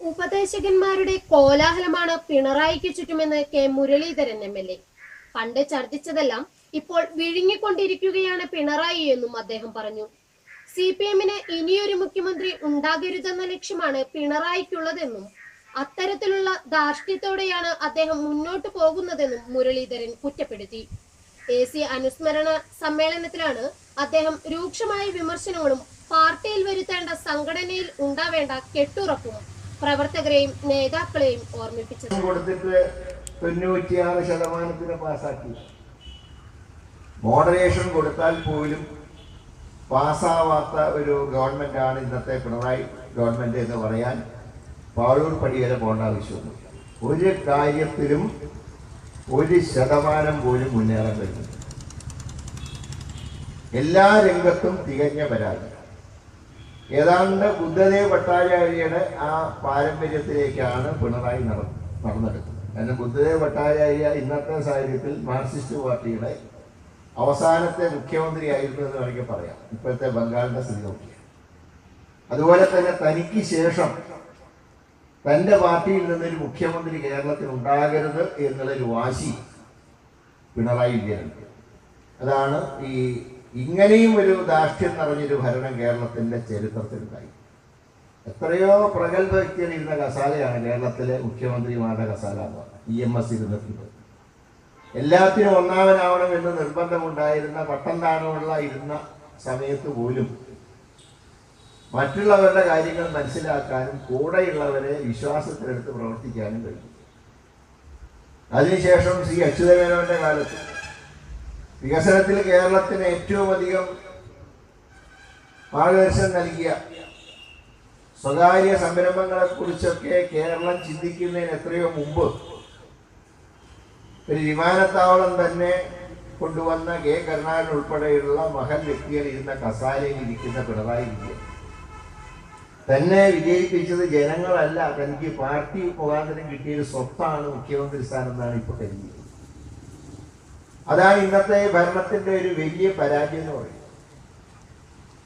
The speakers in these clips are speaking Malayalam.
ഉപദേശകന്മാരുടെ കോലാഹലമാണ് പിണറായിക്ക് ചുറ്റുമെന്ന് K Muraleedharan M L A. പണ്ട് ഛർദിച്ചതെല്ലാം ഇപ്പോൾ വിഴുങ്ങിക്കൊണ്ടിരിക്കുകയാണ് പിണറായി എന്നും അദ്ദേഹം പറഞ്ഞു. സി പി എമ്മിന് ഇനിയൊരു മുഖ്യമന്ത്രി ഉണ്ടാകരുതെന്ന ലക്ഷ്യമാണ് പിണറായിക്കുള്ളതെന്നും അത്തരത്തിലുള്ള ധാർഷ്ട്യത്തോടെയാണ് അദ്ദേഹം മുന്നോട്ടു പോകുന്നതെന്നും മുരളീധരൻ കുറ്റപ്പെടുത്തി. എ സി അനുസ്മരണ സമ്മേളനത്തിലാണ് അദ്ദേഹം രൂക്ഷമായ വിമർശനങ്ങളും പാർട്ടിയിൽ വരുത്തേണ്ട സംഘടനയിൽ ഉണ്ടാവേണ്ട കെട്ടുറപ്പും പ്രവർത്തകരെയും നേതാക്കളെയും ഓർമ്മിപ്പിച്ചത്. കൊടുത്തിട്ട് തൊണ്ണൂറ്റിയാറ് ശതമാനത്തിന് മോഡറേഷൻ കൊടുത്താൽ പോലും പാസ്സാവാത്ത ഒരു ഗവൺമെന്റാണ് ഇന്നത്തെ പിണറായി ഗവൺമെന്റ് എന്ന് പറയാൻ പാഴൂർ പടി വരെ പോകേണ്ട ആവശ്യമുണ്ട് ഒരു കാര്യത്തിലും ഒരു ശതമാനം പോലും മുന്നേറാൻ കഴിയും എല്ലാ രംഗത്തും തികഞ്ഞ പരാതി. ഏതാണ്ട് ബുദ്ധദേവ് ഭട്ടാചാര്യയുടെ ആ പാരമ്പര്യത്തിലേക്കാണ് പിണറായി നടന്നെടുക്കുന്നത് കാരണം ബുദ്ധദേവ് ഭട്ടാചാര്യ ഇന്നത്തെ സാഹചര്യത്തിൽ മാർക്സിസ്റ്റ് പാർട്ടിയുടെ അവസാനത്തെ മുഖ്യമന്ത്രി ആയിരുന്നു എന്ന് വേണമെങ്കിൽ പറയാം. ഇപ്പോഴത്തെ ബംഗാളിന്റെ സ്ഥിതി നോക്കി അതുപോലെ തന്നെ തനിക്ക് ശേഷം തന്റെ പാർട്ടിയിൽ നിന്നൊരു മുഖ്യമന്ത്രി കേരളത്തിൽ ഉണ്ടാകരുത് എന്നുള്ളൊരു വാശി പിണറായി വിജയനുണ്ട്. അതാണ് ഈ ഇങ്ങനെയും ഒരു ധാർഷ്ട്യം നിറഞ്ഞൊരു ഭരണം കേരളത്തിന്റെ ചരിത്രത്തിലുണ്ടായി എത്രയോ പ്രഗത്ഭ വ്യക്തികൾ ഇരുന്ന കസാലയാണ് കേരളത്തിലെ മുഖ്യമന്ത്രിമാരുടെ കസാല എന്ന് പറഞ്ഞത് ഇ എം എസ് ഇരുന്നിട്ടുണ്ട് എല്ലാത്തിനും ഒന്നാമനാവണം എന്ന് നിർബന്ധമുണ്ടായിരുന്ന പട്ടം താണമുള്ള ഇരുന്ന സമയത്ത് പോലും മറ്റുള്ളവരുടെ കാര്യങ്ങൾ മനസ്സിലാക്കാനും കൂടെയുള്ളവരെ വിശ്വാസത്തിലെടുത്ത് പ്രവർത്തിക്കാനും കഴിയും അതിനുശേഷം ശ്രീ അച്യുതമേനോന്റെ കാലത്ത് വികസനത്തിൽ കേരളത്തിന് ഏറ്റവും അധികം മാർഗദർശനം നൽകിയ സ്വകാര്യ സംരംഭങ്ങളെ കുറിച്ചൊക്കെ കേരളം ചിന്തിക്കുന്നതിന് എത്രയോ മുമ്പ് ഒരു വിമാനത്താവളം തന്നെ കൊണ്ടുവന്ന കെ. കരുണാകരൻ ഉൾപ്പെടെയുള്ള മഹൻ വ്യക്തികൾ ഇരുന്ന കസാലയിൽ ഇരിക്കുന്ന പിണറായി വിജയൻ. തന്നെ വിജയിപ്പിച്ചത് ജനങ്ങളല്ല തനിക്ക് പാർട്ടി മുഖാന്തരം കിട്ടിയ ഒരു സ്വത്താണ് മുഖ്യമന്ത്രി സ്ഥാനം എന്നാണ് ഇപ്പൊ കരുതിയത്. അതാണ് ഇന്നത്തെ ഭരണത്തിന്റെ ഒരു വലിയ പരാജയം എന്ന് പറയുന്നത്.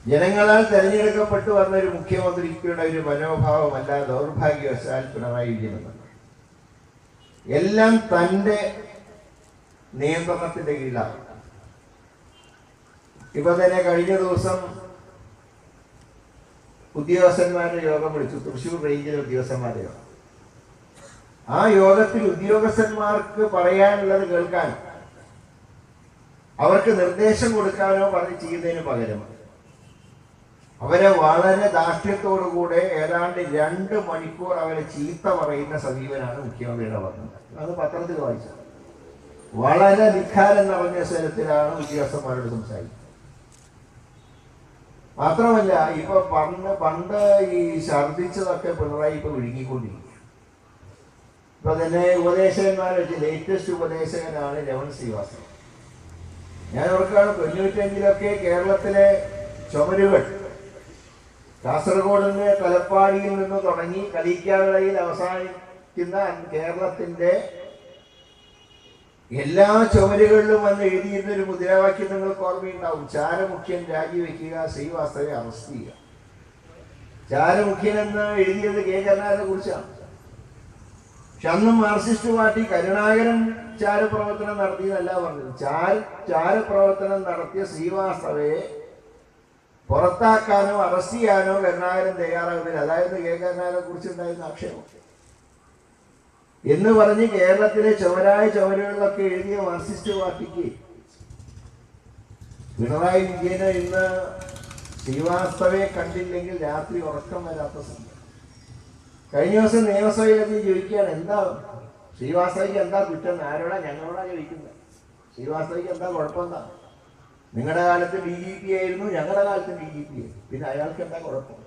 ജനങ്ങളാൽ തെരഞ്ഞെടുക്കപ്പെട്ടു വന്ന ഒരു മുഖ്യമന്ത്രിക്കുള്ള ഒരു മനോഭാവമല്ല ദൗർഭാഗ്യവശാൽ പിണറായി വിജയൻ എല്ലാം തന്റെ നിയന്ത്രണത്തിന്റെ കീഴിലാണ്. ഇപ്പൊ തന്നെ കഴിഞ്ഞ ദിവസം ഉദ്യോഗസ്ഥന്മാരുടെ യോഗം വിളിച്ചു. തൃശൂർ റേഞ്ചിലെ ഉദ്യോഗസ്ഥന്മാരുടെ യോഗം. ആ യോഗത്തിൽ ഉദ്യോഗസ്ഥന്മാർക്ക് പറയാനുള്ളത് കേൾക്കാൻ അവർക്ക് നിർദ്ദേശം കൊടുക്കാനോ പറഞ്ഞ് ചെയ്യുന്നതിന് പകരം. അവരെ വളരെ ദാഷ്ട്യത്തോടുകൂടെ ഏതാണ്ട് രണ്ട് മണിക്കൂർ അവരെ ചീത്ത പറയുന്ന സമീപനാണ് മുഖ്യമന്ത്രിയുടെ വന്നത് അത് പത്രത്തിൽ വായിച്ചത്. വളരെ ധിക്കാരം നിറഞ്ഞ സ്വരത്തിലാണ് ഉദ്യോഗസ്ഥന്മാരോട് സംസാരിക്കുന്നത്. മാത്രമല്ല ഇപ്പൊ പണ്ട് പണ്ട് ഈ ഛർദിച്ചതൊക്കെ പിണറായി ഇപ്പൊ വിഴുങ്ങിക്കൊണ്ടിരിക്കും ഇപ്പൊ തന്നെ ഉപദേശകന്മാരെ വെച്ച് ലേറ്റസ്റ്റ് ഉപദേശകനാണ് രമൺ ശ്രീവാസ്തവ. ഞാൻ ഓർക്കാണ് തൊണ്ണൂറ്റഞ്ചിലൊക്കെ കേരളത്തിലെ ചുമരുകൾ കാസർഗോഡ് നിന്ന് തലപ്പാടിയിൽ നിന്ന് തുടങ്ങി കളിക്കാവിളയിൽ അവസാനിക്കുന്ന കേരളത്തിന്റെ എല്ലാ ചുമരുകളിലും വന്ന് എഴുതിയിരുന്ന ഒരു മുദ്രാവാക്യം നിങ്ങൾക്ക് ഓർമ്മയുണ്ടാവും. ചാരമുഖ്യൻ രാജിവെക്കുക ശ്രീവാസ്തവെ അറസ്റ്റ് ചെയ്യുക ചാരമുഖ്യൻ എന്ന് എഴുതിയത് കെ. കരുണാകരനെ കുറിച്ചാണ്. പക്ഷെ അന്ന് മാർക്സിസ്റ്റ് പാർട്ടി കരുണാകരൻ ചാരപ്രവർത്തനം നടത്തിയതല്ല പറഞ്ഞത്. ചാര ചാരപ്രവർത്തനം നടത്തിയ ശ്രീവാസ്തവയെ പുറത്താക്കാനോ അറസ്റ്റ് ചെയ്യാനോ കരുണാകരൻ തയ്യാറാകുന്നില്ല. അതായത് കെ. കരുണാകരനെ കുറിച്ചുണ്ടായിരുന്ന ആക്ഷേപം. എന്ന് പറഞ്ഞ് കേരളത്തിലെ ചുമരായ ചുമരുകളിലൊക്കെ എഴുതിയ മാർക്സിസ്റ്റ് പാർട്ടിക്ക് പിണറായി വിജയന് ഇന്ന് ശ്രീവാസ്തവയെ കണ്ടില്ലെങ്കിൽ രാത്രി ഉറക്കം വരാത്ത സമയം. കഴിഞ്ഞ ദിവസം നിയമസഭയിലെത്തി ചോദിക്കുകയാണ് എന്താ ശ്രീവാസ്തവയ്ക്ക് എന്താ കുറ്റം? ആരോടാ ഞങ്ങളോടാ ചോദിക്കുന്നത്? ശ്രീവാസ്തവയ്ക്ക് എന്താ കുഴപ്പം എന്താ നിങ്ങളുടെ കാലത്ത് ബി ജി പി ആയിരുന്നു ഞങ്ങളുടെ കാലത്ത് ബി ജി പി ആയിരുന്നു. പിന്നെ അയാൾക്ക് എന്താ കുഴപ്പം?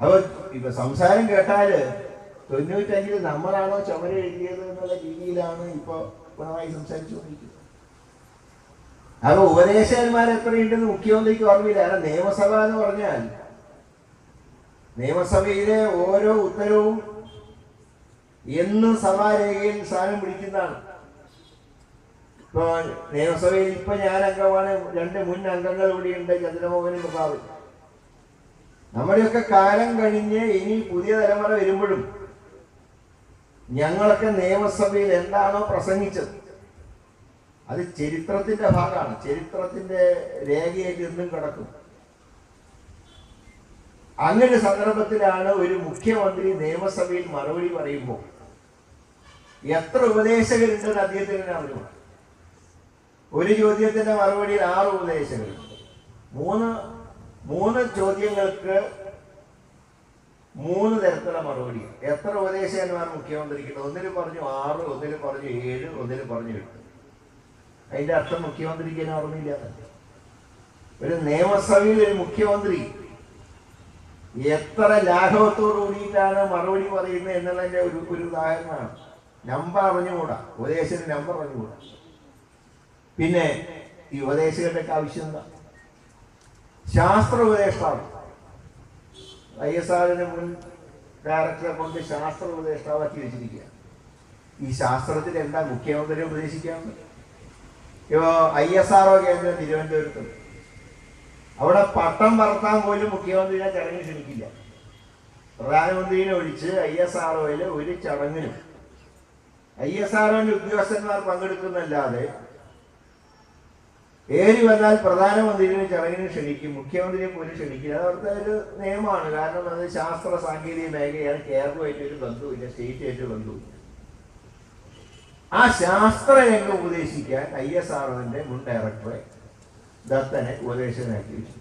അപ്പൊ ഇപ്പൊ സംസാരം കേട്ടാൽ തൊണ്ണൂറ്റഞ്ചിൽ നമ്മളാണോ ചുമര എഴുതിയത് എന്നുള്ള രീതിയിലാണ് ഇപ്പൊ പിണറായി സംസാരിച്ചുകൊണ്ടിരിക്കുന്നത്. അപ്പൊ ഉപദേശകന്മാർ എത്രയുണ്ടെന്ന് മുഖ്യമന്ത്രിക്ക് ഓർമ്മയില്ല. കാരണം നിയമസഭ എന്ന് പറഞ്ഞാൽ നിയമസഭയിലെ ഓരോ ഉത്തരവും എന്നും സഭാരേഖയിൽ സ്ഥാനം പിടിക്കുന്നതാണ്. ഇപ്പൊ നിയമസഭയിൽ ഇപ്പൊ ഞാൻ അംഗമാണ്. രണ്ട് മുൻ അംഗങ്ങൾ ഇവിടെയുണ്ട് ചന്ദ്രമോഹനും പ്രതാപൻ നമ്മുടെയൊക്കെ കാലം കഴിഞ്ഞ് ഇനി പുതിയ തലമുറ വരുമ്പോഴും ഞങ്ങളൊക്കെ നിയമസഭയിൽ എന്താണോ പ്രസംഗിച്ചത് അത് ചരിത്രത്തിന്റെ ഭാഗമാണ്. ചരിത്രത്തിന്റെ രേഖയായിട്ട് എന്നും കിടക്കും. അങ്ങനെ സന്ദർഭത്തിലാണ് ഒരു മുഖ്യമന്ത്രി നിയമസഭയിൽ മറുപടി പറയുമ്പോൾ എത്ര ഉപദേശകരുണ്ടെന്ന് അദ്ദേഹത്തിന് തന്നെ അറിയുമോ ഒരു ചോദ്യത്തിന്റെ മറുപടിയിൽ ആറ് ഉപദേശകർ മൂന്ന് മൂന്ന് ചോദ്യങ്ങൾക്ക് മൂന്ന് തരത്തിലുള്ള മറുപടി എത്ര ഉപദേശകന്മാർ മുഖ്യമന്ത്രിക്കുണ്ട് ഒന്നിന് പറഞ്ഞു ആറ് ഒന്നിന് പറഞ്ഞു ഏഴ് ഒന്നിന് പറഞ്ഞു എട്ട്. അതിന്റെ അർത്ഥം മുഖ്യമന്ത്രിക്ക് തന്നെ ഓർമ്മയില്ല. ഒരു നിയമസഭയിൽ ഒരു മുഖ്യമന്ത്രി എത്ര ലാഘവത്തോടു കൂടിയിട്ടാണ് മറുപടി പറയുന്നത് എന്നുള്ളതിന്റെ ഒരു ഒരു ഉദാഹരണമാണ്. നമ്പർ അറിഞ്ഞുകൂടാ. ഉപദേശത്തിന് നമ്പർ അറിഞ്ഞുകൂടാ. പിന്നെ ഈ ഉപദേശകരുടെ ആവശ്യം എന്താ ശാസ്ത്ര ഉപദേഷ്ടാവ് ഐ എസ് ആറിന് മുൻ ഡയറക്ടറെ കൊണ്ട് ശാസ്ത്ര ഉപദേഷ്ടാവാക്കി വെച്ചിരിക്കുക. ഈ ശാസ്ത്രത്തിൽ എന്താ മുഖ്യമന്ത്രി ഉപദേശിക്കാമെന്ന് ഇപ്പോ ഐ എസ് ആർ ഒ കേന്ദ്രം തിരുവനന്തപുരത്തുണ്ട് അവിടെ പട്ടം പറത്താൻ പോലും മുഖ്യമന്ത്രിയെ ചടങ്ങിൽ ക്ഷണിക്കില്ല പ്രധാനമന്ത്രിയെ ഒഴിച്ച് ഐ എസ് ആർ ഒയിൽ ഒരു ചടങ്ങിനും ഐ എസ് ആർ ഒന്റെ ഉദ്യോഗസ്ഥന്മാർ പങ്കെടുക്കുന്നല്ലാതെ ഏറി വന്നാൽ പ്രധാനമന്ത്രിയെ ചടങ്ങിന് ക്ഷണിക്കും മുഖ്യമന്ത്രിയെ പോലും ക്ഷണിക്കും അത് അവിടുത്തെ ഒരു നിയമമാണ്. കാരണം അത് ശാസ്ത്ര സാങ്കേതിക മേഖലയാണ്. കേരളമായിട്ട് ഒരു ബന്ധുവില്ല സ്റ്റേറ്റായിട്ട് ബന്ധുവില്ല ആ ശാസ്ത്ര രംഗം ഉപദേശിക്കാൻ ഐ എസ് ആർ ഒന്റെ മുൻ ഡയറക്ടറെ ദത്തനെ ഉപദേശകനാക്കി വെച്ചു.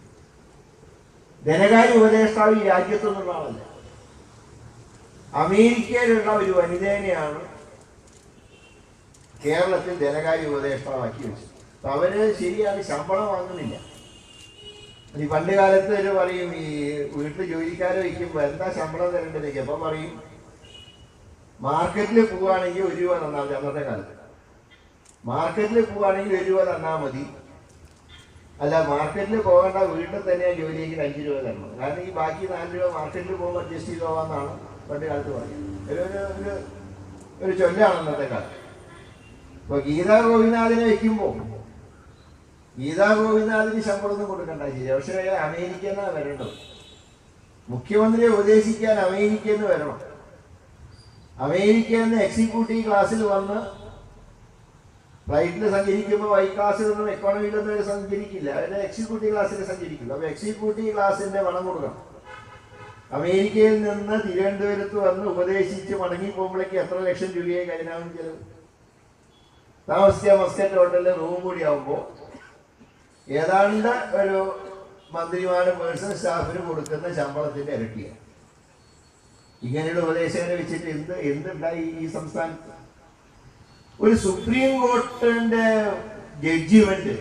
ധനകാര്യ ഉപദേഷ്ടാവ് ഈ രാജ്യത്തുനിന്നുള്ള ആളല്ല. അമേരിക്കയിലുള്ള ഒരു വനിതേനെയാണ് കേരളത്തിൽ ധനകാര്യ ഉപദേഷ്ടാവാക്കി വെച്ചു. അപ്പം അവർ ശരിയാണ് ശമ്പളം വാങ്ങുന്നില്ല. ഈ പണ്ട് കാലത്ത് അവർ പറയും ഈ വീട്ടിൽ ജോലിക്കാരെ വയ്ക്കുമ്പോ എന്താ ശമ്പളം തരേണ്ടതൊക്കെ. അപ്പൊ പറയും മാർക്കറ്റിൽ പോവുകയാണെങ്കിൽ ഒരു രൂപ തന്നാൽ മതി. അന്നത്തെ കാലത്ത്. മാർക്കറ്റിൽ പോവുകയാണെങ്കിൽ ഒരു രൂപ തന്നാൽ മതി. അല്ല മാർക്കറ്റിൽ പോകേണ്ട വീട്ടിൽ തന്നെ ജോലിയെങ്കിൽ അഞ്ച് രൂപ തരണം. കാരണം ഈ ബാക്കി നാല് രൂപ മാർക്കറ്റിൽ പോകുമ്പോൾ അഡ്ജസ്റ്റ് ചെയ്ത് പണ്ട് കാലത്ത് ഒരു ഒരു ഒരു ഒരു ചൊല്ലാണ് അന്നത്തെ കാലത്ത്. ഇപ്പൊ ഗീതാ ഗോപിനാഥിനെ വെക്കുമ്പോൾ ഗീതാ ഗോപിനാഥിന് ശമ്പളമൊന്നും കൊടുക്കണ്ട ശരി പക്ഷേ അമേരിക്ക എന്നാ വരേണ്ടത്. മുഖ്യമന്ത്രിയെ ഉപദേശിക്കാൻ അമേരിക്ക എന്ന് വരണം. അമേരിക്ക എന്ന് എക്സിക്യൂട്ടീവ് ക്ലാസ്സിൽ വന്ന് ഫ്ലൈറ്റിൽ സഞ്ചരിക്കുമ്പോൾ വൈ ക്ലാസ്സിലൊന്നും എക്കോണമിയിലൊന്നും സഞ്ചരിക്കില്ല. അവരുടെ എക്സിക്യൂട്ടീവ് ക്ലാസ്സിൽ സഞ്ചരിക്കില്ല. അപ്പൊ എക്സിക്യൂട്ടീവ് ക്ലാസ്സിന്റെ പണം കൊടുക്കണം. അമേരിക്കയിൽ നിന്ന് തിരുവനന്തപുരത്ത് വന്ന് ഉപദേശിച്ച് മടങ്ങി പോകുമ്പോഴേക്ക് എത്ര ലക്ഷം രൂപയായി കഴിഞ്ഞാൽ ചെലവ്? താമസിച്ച മസ്കറ്റ് ഹോട്ടലിൽ റൂം കൂടി ആവുമ്പോൾ ഏതാണ്ട് ഒരു മന്ത്രിമാരും പേഴ്സണൽ സ്റ്റാഫിന് കൊടുക്കുന്ന ശമ്പളത്തിന്റെ ഇരട്ടിയാണ് ഇങ്ങനെയുള്ള ഉപദേശകരെ വെച്ചിട്ട് എന്ത് എന്തുണ്ടായി ഈ സംസ്ഥാനത്ത്? ഒരു സുപ്രീം കോർട്ടിന്റെ ജഡ്ജിമെന്റ്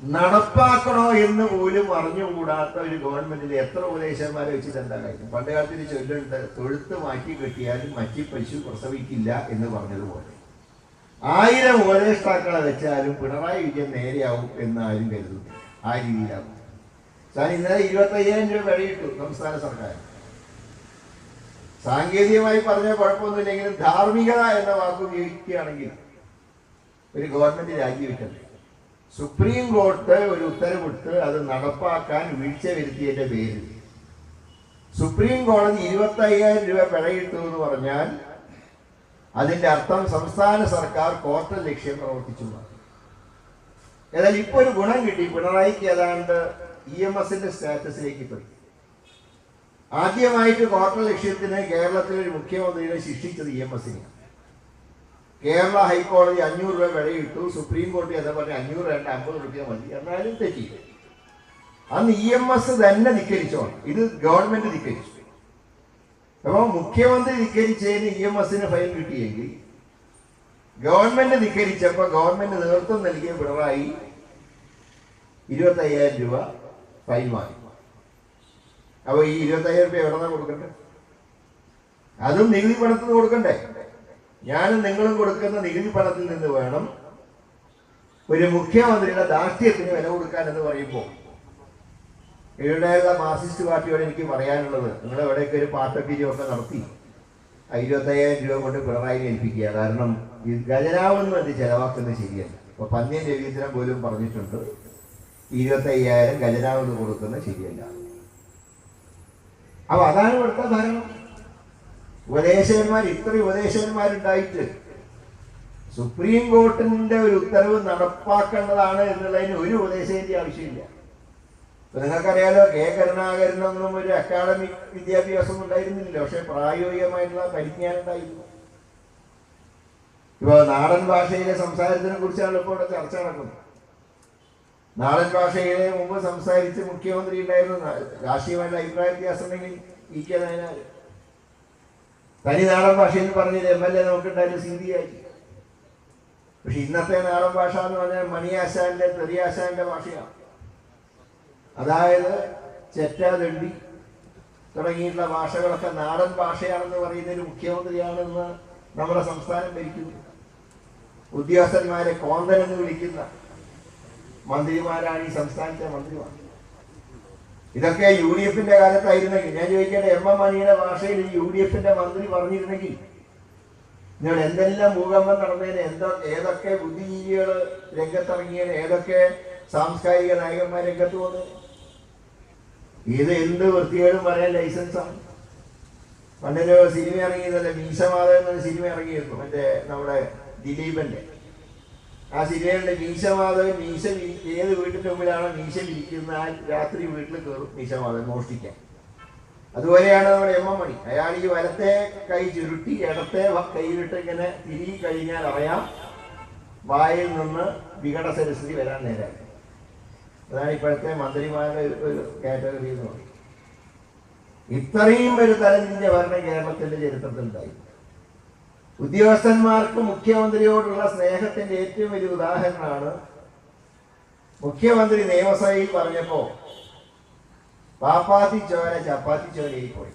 നടപ്പാക്കണോ എന്ന് പോലും അറിഞ്ഞുകൂടാത്ത ഒരു ഗവൺമെന്റിൽ എത്ര ഉപദേശന്മാരെ വെച്ചിട്ട് എന്താ കാര്യം പണ്ട് കാലത്ത് ഒരു ചൊല്ലുണ്ട് തൊഴുത്ത് മാറ്റി കെട്ടിയാലും മറ്റി പശു പ്രസവിക്കില്ല എന്ന് പറഞ്ഞതുപോലെ. ആയിരം ഉപദേഷ്ടാക്കളെ വെച്ചാലും പിണറായി വിജയൻ നേരെയാവും എന്ന് ആരും കരുതുന്നു ആ രീതിയിലാവും. സാർ ഇന്നലെ ഇരുപത്തി അയ്യായിരം രൂപ വഴിയിട്ടു സംസ്ഥാന സർക്കാർ. സാങ്കേതികമായി പറഞ്ഞ കുഴപ്പമൊന്നുമില്ലെങ്കിലും ധാർമ്മികത എന്ന വാക്ക് ഉപയോഗിക്കുകയാണെങ്കിൽ ഒരു ഗവൺമെന്റ് രാജിവെക്കണ്ടേ? സുപ്രീം കോർട്ട് ഒരു ഉത്തരവിട്ട് അത് നടപ്പാക്കാൻ വീഴ്ച വരുത്തിയതിന്റെ പേരിൽ. സുപ്രീം കോടതി ഇരുപത്തി അയ്യായിരം രൂപ പിഴയിട്ടു എന്ന് പറഞ്ഞാൽ അതിന്റെ അർത്ഥം സംസ്ഥാന സർക്കാർ കോട്ട ലക്ഷ്യം പ്രവർത്തിച്ചു എന്നാൽ ഇപ്പൊ ഒരു ഗുണം കിട്ടി. പിണറായിക്ക് ഏതാണ്ട് ഇ എം എസിന്റെ സ്റ്റാറ്റസിലേക്ക് പോയി. ആദ്യമായിട്ട് കോട്ട ലക്ഷ്യത്തിന് കേരളത്തിലെ ഒരു മുഖ്യമന്ത്രിയെ ശിക്ഷിച്ചത് ഇ എം എസിനെ കേരള ഹൈക്കോടതി അഞ്ഞൂറ് രൂപ വിലയിട്ടു. സുപ്രീം കോടതി എന്താ പറഞ്ഞ അഞ്ഞൂറ് രണ്ട് അമ്പത് രൂപ മതി. എന്നാലും തെറ്റി അന്ന് ഇ എം എസ് തന്നെ ധിക്കരിച്ചോണം. ഇത് ഗവൺമെന്റ് ധിക്കരിച്ചു. അപ്പൊ മുഖ്യമന്ത്രി ധിക്കരിച്ചതിന് ഇ എം എസിന് ഫൈൻ കിട്ടിയെങ്കിൽ ഗവൺമെന്റ് ധിക്കരിച്ചപ്പോൾ ഗവൺമെന്റ് നേതൃത്വം നൽകിയ പിണറായി ഇരുപത്തയ്യായിരം രൂപ ഫൈൻ വാങ്ങി. അപ്പോൾ ഈ ഇരുപത്തയ്യായിരം രൂപ എവിടെ നിന്നാണ് കൊടുക്കണ്ടേ? അതും നികുതി പണത്തിൽ നിന്ന് കൊടുക്കണ്ടേ? ഞാനും നിങ്ങളും കൊടുക്കുന്ന നികുതി പണത്തിൽ നിന്ന് വേണം ഒരു മുഖ്യമന്ത്രിയുടെ ദാഷ്ട്യത്തിന് വില കൊടുക്കാൻ എന്ന് പറയുമ്പോൾ ഇവിടെയുള്ള മാർക്സിസ്റ്റ് പാർട്ടിയോട് എനിക്ക് പറയാനുള്ളത്. നിങ്ങൾ എവിടെയൊക്കെ ഒരു പാട്ടപ്പിരിയൊക്കെ നടത്തി ഇരുപത്തയ്യായിരം രൂപ കൊണ്ട് പിണറായി ഏൽപ്പിക്കുക കാരണം ഈ ഖജനാവെന്ന് വേണ്ടി ചെലവാക്കുന്നത് ശരിയല്ല. ഇപ്പൊ പന്നിയൻ രവീന്ദ്രൻ പോലും പറഞ്ഞിട്ടുണ്ട് ഇരുപത്തയ്യായിരം ഖജനാവെന്ന് കൊടുക്കുന്നത് ശരിയല്ല. അപ്പൊ അതാണ് ഇവിടുത്തെ ഭരണം ഉപദേശകന്മാർ ഇത്ര ഉപദേശകന്മാരുണ്ടായിട്ട് സുപ്രീം കോർട്ടിന്റെ ഒരു ഉത്തരവ് നടപ്പാക്കേണ്ടതാണ് എന്നുള്ളതിന് ഒരു ഉപദേശത്തിന്റെ ആവശ്യമില്ല. നിങ്ങൾക്കറിയാലോ കെ കരുണാകരനൊന്നും ഒരു അക്കാഡമിക് വിദ്യാഭ്യാസം ഉണ്ടായിരുന്നില്ല. പക്ഷെ പ്രായോഗികമായിട്ടുള്ള പരിജ്ഞാനം ഉണ്ടായിരുന്നു ഇപ്പൊ നാടൻ ഭാഷയിലെ സംസാരത്തിനെ കുറിച്ചാണ് ഇപ്പോൾ ഇവിടെ ചർച്ച നടക്കുന്നത്. നാടൻ ഭാഷയിലെ മുമ്പ് സംസാരിച്ച് മുഖ്യമന്ത്രി ഉണ്ടായിരുന്നു. രാഷ്ട്രീയമായിട്ട് അഭിപ്രായ വ്യത്യാസം ഉണ്ടെങ്കിൽ ഇ കെ നായനാർ തനി നാടൻ ഭാഷയിൽ പറഞ്ഞത് എം എൽ എ നമുക്കുണ്ടായാലും സി ബി ആയി പക്ഷെ ഇന്നത്തെ നാടൻ ഭാഷ എന്ന് പറഞ്ഞാൽ മണിയാശാന്റെ തെറിയാശാന്റെ ഭാഷയാണ്. അതായത് ചെറ്റ ദണ്ഡി തുടങ്ങിയിട്ടുള്ള ഭാഷകളൊക്കെ നാടൻ ഭാഷയാണെന്ന് പറയുന്ന മുഖ്യമന്ത്രിയാണെന്ന് നമ്മുടെ സംസ്ഥാനം ഭരിക്കുന്നു. ഉദ്യോഗസ്ഥന്മാരെ കോന്തൻ എന്ന് വിളിക്കുന്ന മന്ത്രിമാരാണ് ഈ സംസ്ഥാനത്തെ മന്ത്രിമാർ. ഇതൊക്കെ യു ഡി എഫിന്റെ കാലത്തായിരുന്നെങ്കിൽ ഞാൻ ചോദിക്കട്ടെ എം എം മണിയുടെ ഭാഷയിൽ യു ഡി എഫിന്റെ മന്ത്രി പറഞ്ഞിരുന്നെങ്കിൽ നിങ്ങൾ എന്തെല്ലാം ഭൂകമ്പം നടന്നതിന് എന്തോ ഏതൊക്കെ ബുദ്ധിജീവികൾ രംഗത്തിറങ്ങിയതിന് ഏതൊക്കെ സാംസ്കാരിക നായകന്മാർ രംഗത്ത് പോകുന്നത് ഇത് എന്ത് വൃത്തികേടും പറയാൻ ലൈസൻസാണ്. പണ്ടൊരു സിനിമ ഇറങ്ങിയതല്ല മീശമാധവൻ എന്നൊരു സിനിമ ഇറങ്ങിയിരുന്നു മറ്റേ നമ്മുടെ ദിലീപന്റെ. ആ സിനിമയുടെ മീശമാധവൻ മീശ ഏത് വീട്ടിന്റെ മുമ്പിലാണോ മീശ ഇരിക്കുന്നത് ആ രാത്രി വീട്ടിൽ കയറും മീശമാധവൻ മോഷ്ടിക്കാൻ. അതുപോലെയാണ് നമ്മുടെ എം എം മണി അയാൾ ഈ വലത്തെ കൈ ചുരുട്ടി ഇടത്തെ കൈയിലിട്ട് ഇങ്ങനെ തിരികെ കഴിഞ്ഞാൽ അറിയാം വായിൽ നിന്ന് വികട സരസ്വതി വരാൻ നേരായി. അതാണ് ഇപ്പോഴത്തെ മന്ത്രിമാരുടെ ഒരു- കാറ്റഗറി എന്ന് പറയുന്നത്. ഇത്രയും ഒരു തലതിരിഞ്ഞ ഭരണം കേരളത്തിന്റെ ചരിത്രത്തിൽ ഉണ്ടായി ഉദ്യോഗസ്ഥന്മാർക്ക് മുഖ്യമന്ത്രിയോടുള്ള സ്നേഹത്തിന്റെ ഏറ്റവും വലിയ ഉദാഹരണമാണ് മുഖ്യമന്ത്രി നിയമസഭയിൽ പറഞ്ഞപ്പോ പാപ്പാത്തി ചോര ചപ്പാത്തി ചോരയിൽ പോയി.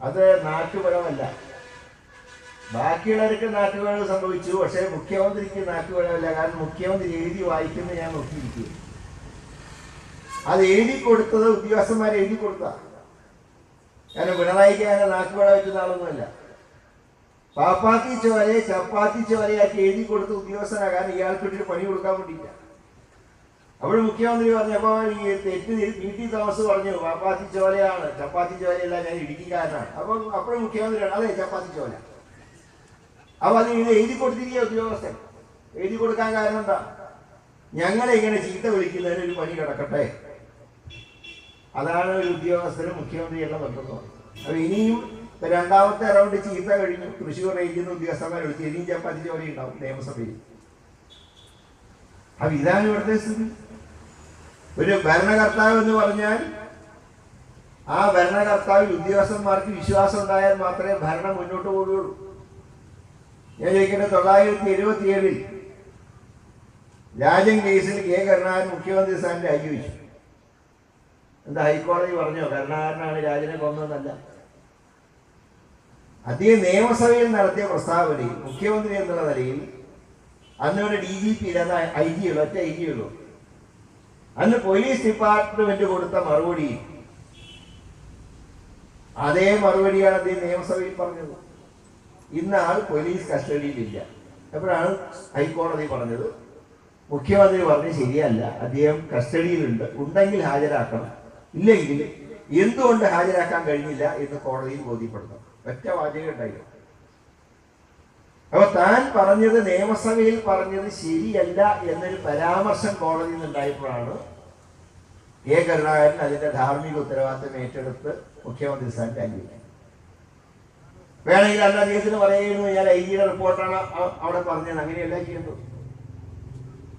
അത് നാട്ടുപഴമല്ല ബാക്കിയുള്ളവർക്ക് നാട്ടുപഴം സംഭവിച്ചു. പക്ഷേ മുഖ്യമന്ത്രിക്ക് നാട്ടുപഴമല്ല കാരണം മുഖ്യമന്ത്രി എഴുതി വായിക്കുന്നത് ഞാൻ നോക്കിയിരിക്കുക അത് എഴുതി കൊടുത്തത് ഉദ്യോഗസ്ഥന്മാരെ എഴുതി കൊടുത്ത. ഞാൻ പിണറായിക്ക് അങ്ങനെ നാക്കുപാട പറ്റുന്ന ആളൊന്നുമല്ല. പാപ്പാത്തി ചോരെ ചപ്പാത്തി ചോരയാക്കി എഴുതി കൊടുത്ത ഉദ്യോഗസ്ഥനാ. കാരണം ഇയാൾക്ക് വേണ്ടിട്ട് പണി കൊടുക്കാൻ വേണ്ടിയില്ല അവിടെ മുഖ്യമന്ത്രി പറഞ്ഞപ്പോ ഈ തെറ്റ് വീട്ടി തോമസ് പറഞ്ഞു. പാപ്പാത്തി ചോലയാണ് ചപ്പാത്തി ചോലയല്ല ഞാൻ ഇടുക്കിക്കാരനാണ് അപ്പൊ അപ്പോഴും മുഖ്യമന്ത്രിയാണ്. അതെ ചപ്പാത്തി ചോല അപ്പൊ അത് ഇത് എഴുതി കൊടുത്തിരിക്കുക ഉദ്യോഗസ്ഥൻ. എഴുതി കൊടുക്കാൻ കാരണം എന്താ? ഞങ്ങളെ ഇങ്ങനെ ചീത്ത വിളിക്കുന്നതിന് ഒരു പണി കിടക്കട്ടെ അതാണ് ഒരു ഉദ്യോഗസ്ഥന് മുഖ്യമന്ത്രിയുള്ള ബന്ധം അപ്പൊ ഇനിയും രണ്ടാമത്തെ റൗണ്ട് ചീത്ത കഴിഞ്ഞു കൃഷി റേഞ്ചിൽ നിന്ന് ഉദ്യോഗസ്ഥന്മാർ വിളിച്ചു ഇനിയും ചപ്പാത്തി ജോലി ഉണ്ടാവും നിയമസഭയിൽ. അപ്പൊ ഇതാണ് ഇവിടുത്തെ സ്ഥിതി. ഒരു ഭരണകർത്താവ് എന്ന് പറഞ്ഞാൽ ആ ഭരണകർത്താവിൽ ഉദ്യോഗസ്ഥന്മാർക്ക് വിശ്വാസം ഉണ്ടായാൽ മാത്രമേ ഭരണം മുന്നോട്ട് പോവുകയുള്ളൂ. ഞാൻ ചോദിക്കട്ടെ തൊള്ളായിരത്തി എഴുപത്തി ഏഴിൽ രാജൻ കേസിൽ കെ കരുണാകരൻ മുഖ്യമന്ത്രി സ്ഥാനം രാജിവെച്ചു. എന്താ ഹൈക്കോടതി പറഞ്ഞോ? കരുണാകരനാണ് രാജനെ കൊന്നതല്ല അദ്ദേഹം നിയമസഭയിൽ നടത്തിയ പ്രസ്താവനയിൽ മുഖ്യമന്ത്രി എന്നുള്ള നിലയിൽ അന്നിവിടെ ഡി ജി പി ഇല്ല ഐ ജി ഉള്ളൂ ഒറ്റ ഐ ജി ഉള്ളൂ. അന്ന് പോലീസ് ഡിപ്പാർട്ട്മെന്റ് കൊടുത്ത മറുപടി അതേ മറുപടിയാണ് അദ്ദേഹം നിയമസഭയിൽ പറഞ്ഞത്. ഇന്ന് ആൾ പോലീസ് കസ്റ്റഡിയിലില്ല. എപ്പോഴാണ് ഹൈക്കോടതി പറഞ്ഞത്? മുഖ്യമന്ത്രി പറഞ്ഞ് ശരിയല്ല. അദ്ദേഹം കസ്റ്റഡിയിലുണ്ട്. ഉണ്ടെങ്കിൽ ഹാജരാക്കണം. ഇല്ലെങ്കിൽ എന്തുകൊണ്ട് ഹാജരാക്കാൻ കഴിഞ്ഞില്ല എന്ന് കോടതിയിൽ ബോധ്യപ്പെടുത്തണം ഒറ്റ വാചകം ഉണ്ടായിരുന്നു അപ്പൊ താൻ പറഞ്ഞത് നിയമസഭയിൽ പറഞ്ഞത് ശരിയല്ല എന്നൊരു പരാമർശം കോടതിയിൽ നിന്നുണ്ടായപ്പോഴാണ് എ കരുണാകരൻ അതിന്റെ ധാർമ്മിക ഉത്തരവാദിത്തം ഏറ്റെടുത്ത് മുഖ്യമന്ത്രി സ്ഥാനം രാജിവെക്കുന്നത് വേണമെങ്കിൽ അന്ന് അദ്ദേഹത്തിന് പറയുന്നു ഞാൻ ഐ ജിയുടെ റിപ്പോർട്ടാണ് അവിടെ പറഞ്ഞത്. അങ്ങനെയല്ല ചെയ്യുന്നത്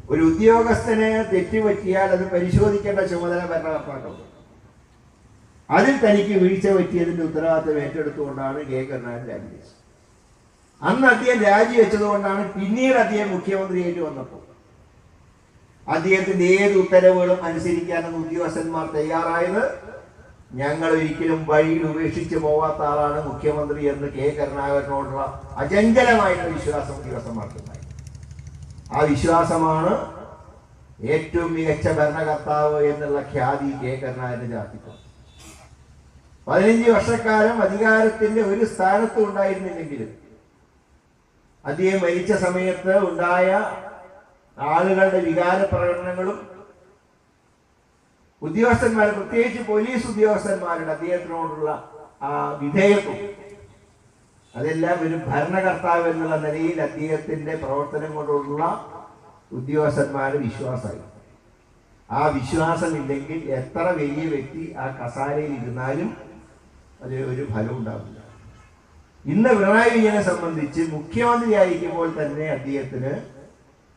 ഒരു ഉദ്യോഗസ്ഥനെ തെറ്റുപറ്റിയാൽ അത് പരിശോധിക്കേണ്ട ചുമതല ഭരണകർത്താക്കളുണ്ട് അതിൽ തനിക്ക് വീഴ്ച പറ്റിയതിന്റെ ഉത്തരവാദിത്തം ഏറ്റെടുത്തുകൊണ്ടാണ് കെ കരുണാകരൻ രാജിവെച്ചത് അന്ന് അദ്ദേഹം രാജിവെച്ചത് കൊണ്ടാണ് പിന്നീട് അദ്ദേഹം മുഖ്യമന്ത്രിയായിട്ട് വന്നപ്പോൾ. അദ്ദേഹത്തിന്റെ ഏത് ഉത്തരവുകളും അനുസരിക്കാനെന്ന് ഉദ്യോഗസ്ഥന്മാർ തയ്യാറായത് ഞങ്ങൾ ഒരിക്കലും വഴിയിൽ ഉപേക്ഷിച്ച് പോവാത്ത ആളാണ് മുഖ്യമന്ത്രി എന്ന് കെ കരുണാകരനോടുള്ള അചഞ്ചലമായിട്ടുള്ള വിശ്വാസം ഉദ്യോഗസ്ഥന്മാർക്കുണ്ടായി. ആ വിശ്വാസമാണ് ഏറ്റവും മികച്ച ഭരണകർത്താവ് എന്നുള്ള ഖ്യാതി കെ കരുണാകരന് ചാർത്തിക്കും പതിനഞ്ച് വർഷക്കാലം അധികാരത്തിന്റെ ഒരു സ്ഥാനത്തും ഉണ്ടായിരുന്നില്ലെങ്കിലും അദ്ദേഹം മരിച്ച സമയത്ത് ഉണ്ടായ ആളുകളുടെ വികാര പ്രകടനങ്ങളും ഉദ്യോഗസ്ഥന്മാർ പ്രത്യേകിച്ച് പോലീസ് ഉദ്യോഗസ്ഥന്മാരുടെ അദ്ദേഹത്തിനോടുള്ള ആ വിധേയത്വം അതെല്ലാം ഒരു ഭരണകർത്താവ് എന്നുള്ള നിലയിൽ അദ്ദേഹത്തിന്റെ പ്രവർത്തനം കൊണ്ടുള്ള ഉദ്യോഗസ്ഥന്മാരുടെ വിശ്വാസമായി. ആ വിശ്വാസം ഇല്ലെങ്കിൽ എത്ര വലിയ വ്യക്തി ആ കസാരയിൽ ഇരുന്നാലും അത് ഒരു ഫലം ഉണ്ടാവില്ല. ഇന്ന് പിണറായി വിജയനെ സംബന്ധിച്ച് മുഖ്യമന്ത്രി ആയിരിക്കുമ്പോൾ തന്നെ അദ്ദേഹത്തിന്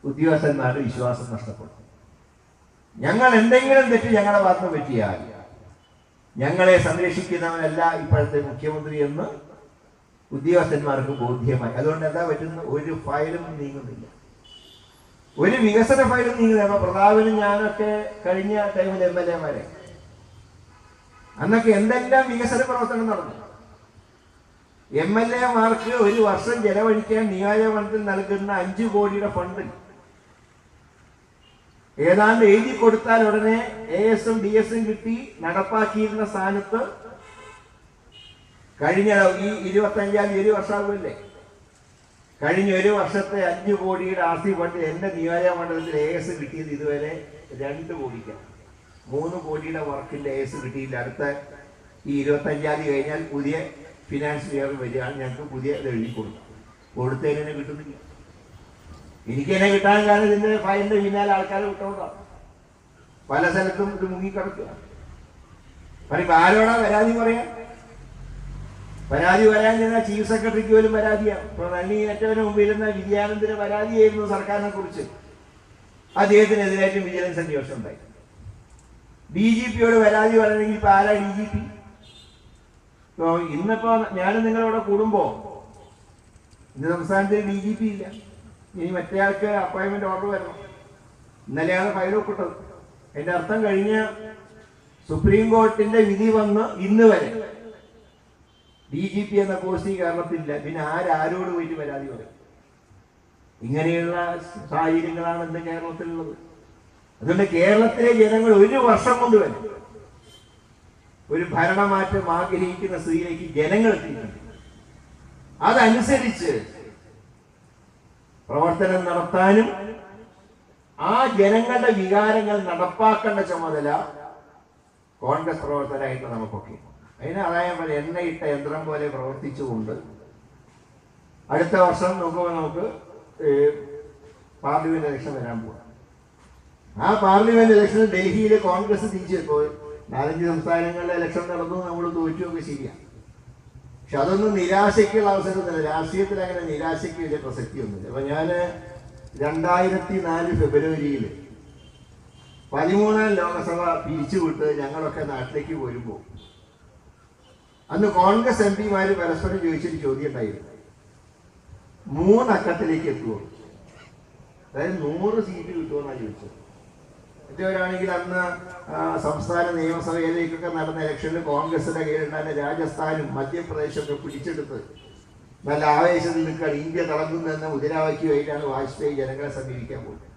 ഉദ്യോഗസ്ഥന്മാരുടെ വിശ്വാസം നഷ്ടപ്പെട്ടു. ഞങ്ങൾ എന്തെങ്കിലും തെറ്റ് ഞങ്ങളുടെ ഭാഗത്ത് പറ്റിയാൽ ഞങ്ങളെ സംരക്ഷിക്കുന്നവനല്ല ഇപ്പോഴത്തെ മുഖ്യമന്ത്രി എന്ന് ഉദ്യോഗസ്ഥന്മാർക്ക് ബോധ്യമായി. അതുകൊണ്ട് എന്താ പറ്റുന്ന ഒരു ഫയലും നീങ്ങുന്നില്ല. ഒരു വികസന ഫയലും നീങ്ങുന്നില്ല. പ്രതാപനും ഞാനൊക്കെ കഴിഞ്ഞ ടൈമിൽ എം എൽ എമാരെ അന്നൊക്കെ എന്തെല്ലാം വികസന പ്രവർത്തനം നടന്നു? എം എൽ എമാർക്ക് ഒരു വർഷം ചെലവഴിക്കാൻ നിയോജകമണ്ഡലത്തിൽ നൽകുന്ന അഞ്ചു കോടിയുടെ ഫണ്ട് ഏതാണ്ട് എഴുതി കൊടുത്താൽ ഉടനെ എ എസും ഡി എസും കിട്ടി നടപ്പാക്കിയിരുന്ന സ്ഥാനത്ത് കഴിഞ്ഞ ഈ ഇരുപത്തഞ്ചാം തീയതി ഒരു വർഷമാകുമല്ലേ കഴിഞ്ഞ ഒരു വർഷത്തെ അഞ്ചു കോടിയുടെ ആർ സി ഫണ്ട് എന്റെ നിയോജക മണ്ഡലത്തിൽ എ എസ് കിട്ടിയത് ഇതുവരെ രണ്ട് കോടിക്കാണ്. മൂന്ന് കോടിയുടെ വർക്കിന്റെ എസ് കിട്ടിയില്ല. അടുത്ത ഈ ഇരുപത്തഞ്ചാം തീയതി കഴിഞ്ഞാൽ പുതിയ ഫിനാൻസ് ഇയർ വരികയാണ് ഞങ്ങൾക്ക് പുതിയ ഇത് എഴുതി കൊടുക്കും. കൊടുത്തതിനെ കിട്ടുന്നില്ല. എനിക്ക് തന്നെ കിട്ടാൻ കാരണം ഇതിന്റെ ഫയലിന്റെ പിന്നാലെ ആൾക്കാർ വിട്ടോണ്ടാണ് പല സ്ഥലത്തും ഇത് മുങ്ങിക്കിടക്കുക. പറയുമ്പോ ആരോടാ പരാതി പറയാ? പരാതി വരാൻ ചെന്ന ചീഫ് സെക്രട്ടറിക്ക് പോലും പരാതിയാണ് നന്ദി ഏറ്റവും മുമ്പിരുന്ന വിജയാനന്ദന് പരാതിയായിരുന്നു സർക്കാരിനെ കുറിച്ച്. അദ്ദേഹത്തിനെതിരായിട്ടും വിജിലൻസ് അന്വേഷണം ഉണ്ടായി. ഡി ജി പിയോട് പരാതി പറയണമെങ്കിൽ ഇപ്പൊ ആരാ ഡി ജി പി? ഇന്നിപ്പോ ഞാനും നിങ്ങളവിടെ കൂടുമ്പോ ഇന്ന് സംസ്ഥാനത്ത് ഡി ജി പി ഇല്ല. ഇനി മറ്റേയാൾക്ക് അപ്പോയിന്റ്മെന്റ് ഓർഡർ വരണം. ഇന്നലെയാണ് ഫയൽ ഒപ്പിട്ടത്. അതിന്റെ അർത്ഥം കഴിഞ്ഞ സുപ്രീം കോർട്ടിന്റെ വിധി വന്ന് ഇന്ന് വരെ ഡി ജി പി എന്ന പോസ്റ്റിംഗ് കേരളത്തില്ല പിന്നെ ആരാരോട് പോയിട്ട് പരാതി പറയും? ഇങ്ങനെയുള്ള സാഹചര്യങ്ങളാണ് ഇന്ന് കേരളത്തിലുള്ളത്. അതുകൊണ്ട് കേരളത്തിലെ ജനങ്ങൾ ഒരു വർഷം കൊണ്ട് വരും. ഒരു ഭരണമാറ്റം ആഗ്രഹിക്കുന്ന സ്ത്രീയിലേക്ക് ജനങ്ങൾ എത്തിയിട്ടുണ്ട്. അതനുസരിച്ച് പ്രവർത്തനം നടത്താനും ആ ജനങ്ങളുടെ വികാരങ്ങൾ നടപ്പാക്കേണ്ട ചുമതല കോൺഗ്രസ് പ്രവർത്തകരായിട്ട് നമുക്കൊക്കെ അതിന് അതായത് പോലെ എണ്ണയിട്ട യന്ത്രം പോലെ പ്രവർത്തിച്ചുകൊണ്ട് അടുത്ത വർഷം നോക്കുമ്പോൾ നമുക്ക് പാർലമെന്റ് ഇലക്ഷൻ വരാൻ പോവാം. ആ പാർലമെന്റ് ഇലക്ഷനിൽ ഡൽഹിയിലെ കോൺഗ്രസ് തിരിച്ചപ്പോൾ നാലഞ്ച് സംസ്ഥാനങ്ങളിലെ ഇലക്ഷൻ നടന്നു നമ്മൾ തോറ്റു ഒക്കെ ശരിയാണ് പക്ഷെ അതൊന്നും നിരാശയ്ക്കുള്ള അവസരമൊന്നുമില്ല. രാഷ്ട്രീയത്തിൽ അങ്ങനെ നിരാശയ്ക്ക് വലിയ പ്രസക്തിയൊന്നുമില്ല. അപ്പൊ ഞാൻ രണ്ടായിരത്തി നാല് ഫെബ്രുവരിയിൽ പതിമൂന്നാം ലോകസഭ പിരിച്ചുവിട്ട് ഞങ്ങളൊക്കെ നാട്ടിലേക്ക് വരുമ്പോൾ അന്ന് കോൺഗ്രസ് എം പിമാര് പരസ്പരം ചോദിച്ചൊരു ചോദ്യം ഉണ്ടായിരുന്നു. മൂന്നക്കത്തിലേക്ക് എത്തുമോ അതായത് നൂറ് സീറ്റ് കിട്ടുമെന്നാണ് ചോദിച്ചത്. മറ്റവരാണെങ്കിൽ അന്ന് സംസ്ഥാന നിയമസഭയിലേക്കൊക്കെ നടന്ന ഇലക്ഷനിൽ കോൺഗ്രസിന്റെ കീഴിലുണ്ടായ രാജസ്ഥാനും മധ്യപ്രദേശും ഒക്കെ പിടിച്ചെടുത്ത് നല്ല ആവേശത്തിൽ നിൽക്കുകയാണ്. ഇന്ത്യ തളങ്ങുന്നെന്ന മുദ്രാവാക്യമായിട്ടാണ് വാജ്പേയി ജനങ്ങളെ സമീപിക്കാൻ പോകുന്നത്.